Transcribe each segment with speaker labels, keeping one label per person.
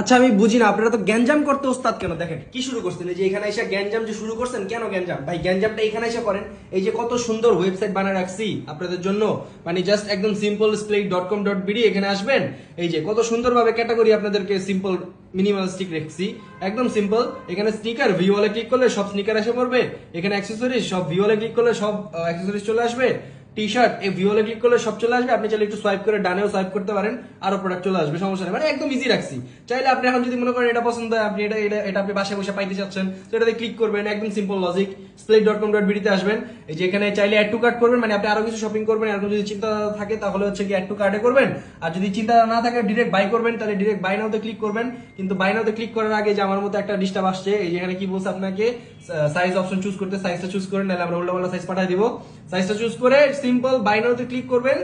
Speaker 1: আচ্ছা আমি বুঝি না, আপনারা তো গ্যাঞ্জাম করতে ওস্তাদ কেন? দেখেন, কি শুরু করছেন? এই যে এখানে এসে গ্যাঞ্জাম যে শুরু করছেন, কেন গ্যাঞ্জাম? ভাই, গ্যাঞ্জামটা এখানে এসে করেন। এই যে কত সুন্দর ওয়েবসাইট বানায় রাখছি আপনাদের জন্য। মানে জাস্ট একদম সিম্পল স্প্লেক ডট কম ডট বিডি এখানে আসবেন। এই যে কত সুন্দরভাবে ক্যাটাগরি আপনাদেরকে সিম্পল মিনিমালিস্টিক রেখছি। একদম সিম্পল এখানে স্নিকার ভিওলে ক্লিক করলে সব স্নিকার এসে পড়বে। এখানে অ্যাক্সেসরিজ সব ভিওলে ক্লিক করলে সব অ্যাক্সেসরিজ চলে আসবে। টি শার্ট এই ভিওলে ক্লিক করলে সব চলে আসবে। আপনি চাইলে একটু সোয়াইপ করে ডানেও সোয়াইপ করতে পারেন, আরও প্রোডাক্ট চলে আসবে, সমস্যা নেই। মানে একদম ইজি রাখছি। চাইলে আপনি এখন যদি মনে করেন এটা পছন্দ হয়, আপনি এটা এটা এটা আপনি বাসায় বসে পাইতে চাচ্ছেন, তো এটাতে ক্লিক করবেন, একদম simple logic স্প্লেট dot com dot বিডিতে আসবেন। এই যে এখানে চাইলে অ্যাড টু কার্ট করবেন মানে আপনি আরও কিছু শপিং করবেন, এরকম যদি চিন্তা থাকে, তাহলে হচ্ছে কি অ্যাড টু কার্টে করবেন। আর যদি চিন্তা না থাকে ডিরেক্ট বাই করবেন, তাহলে ডিরেক্ট বাই নাওতে ক্লিক করবেন। কিন্তু বাই নাওতে ক্লিক করার আগে যে আমার মতো একটা ডিস্টার্ব আসছে, এই যে এখানে কি বলছে আপনাকে সাইজ অপশন চুজ করতে সাইজটা চুজ করেন নাহলে আমরা উল্টা পাল্টা সাইজ পাঠিয়ে দিব। সাইজটা চুজ করে সিম্পল বাই নাওতে ক্লিক করবেন।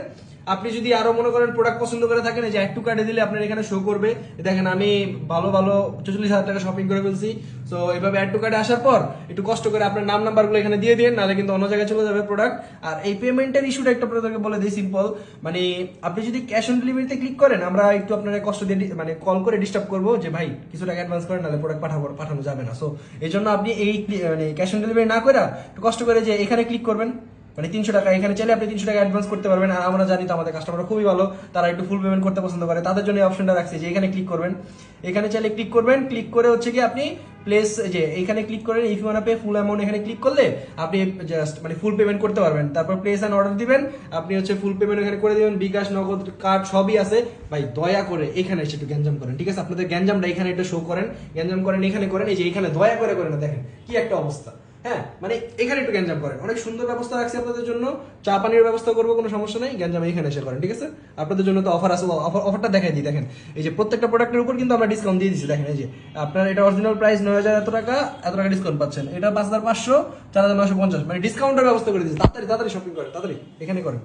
Speaker 1: আপনি যদি আরও মনে করেন প্রোডাক্ট পছন্দ করে থাকেন, এই যে একটু কার্ডে দিলে আপনার এখানে শো করবে। দেখেন, আমি ভালো ভালো চল্লিশ হাজার টাকা শপিং করে ফেলছি। সো এইভাবে অ্যাড টু কার্ডে আসার পর একটু কষ্ট করে আপনার নাম নাম্বারগুলো এখানে দিয়ে দিন, নাহলে কিন্তু অন্য জায়গায় চলে যাবে প্রোডাক্ট আর এই পেমেন্টের ইস্যুটা একটু আপনাদেরকে বলে দিই সিম্পল মানে আপনি যদি ক্যাশ অন ডেলিভারিতে ক্লিক করেন, আমরা একটু আপনার কষ্ট দিয়ে মানে কল করে ডিস্টার্ব করব যে, ভাই, কিছু টাকা অ্যাডভান্স করেন, নাহলে প্রোডাক্ট পাঠাবো পাঠানো যাবে না। সো এই জন্য আপনি এই মানে ক্যাশ অন ডেলিভারি না করে একটু কষ্ট করে যে, এখানে ক্লিক করবেন। মানে তিনশো টাকা, এখানে চাইলে আপনি তিনশো টাকা অ্যাডভান্স করতে পারবেন। আর আমরা জানি তো আমাদের কাস্টমার খুবই ভালো, তারা একটু ফুল পেমেন্ট করতে পছন্দ করে। তাদের জন্য অপশনটা রাখছি যে এখানে ক্লিক করবেন। এখানে চাইলে ক্লিক করবেন ক্লিক করে হচ্ছে কি আপনি প্লেস যে এখানে ক্লিক করেন if you pay full amount এখানে ক্লিক করলে আপনি জাস্ট মানে ফুল পেমেন্ট করতে পারবেন। তারপর প্লেস অ্যান্ড অর্ডার দিবেন, আপনি হচ্ছে ফুল পেমেন্ট এখানে করে দিবেন, বিকাশ, নগদ কার্ড সবই আছে। ভাই, দয়া করে এখানে এসে একটু গ্যাঞ্জাম করেন, ঠিক আছে? আপনাদের গ্যাঞ্জামটা এখানে একটু শো করেন। গ্যাঞ্জাম করেন, এখানে করেন, এই যে এখানে দয়া করে করেন, দেখেন কি একটা অবস্থা। হ্যাঁ মানে এখানে একটু গ্যাঞ্জাম করেন। অনেক সুন্দর ব্যবস্থা রাখছি আপনাদের জন্য। চা পানির ব্যবস্থা করব, কোনো সমস্যা নেই। গ্যাঞ্জাম এখানে এসে করেন, ঠিক আছে? আপনাদের জন্য তো অফার আছে। অফার অফারটা দেখাই দিই, দেখেন। এই যে প্রত্যেকটা প্রোডাক্টের উপর কিন্তু আমরা ডিসকাউন্ট দিয়ে দিচ্ছি দেখেন, এই যে। আপনার এটা অরিজিনাল প্রাইস নয় হাজার এত টাকা এত টাকা ডিসকাউন্ট পাচ্ছেন। এটা পাঁচ হাজার পাঁচশো, চার হাজার নশো পঞ্চাশ। মানে ডিসকাউন্টের ব্যবস্থা করে দিচ্ছি তাড়াতাড়ি তাড়াতাড়ি শপিং করেন, তাড়াতাড়ি। এখানে করেন।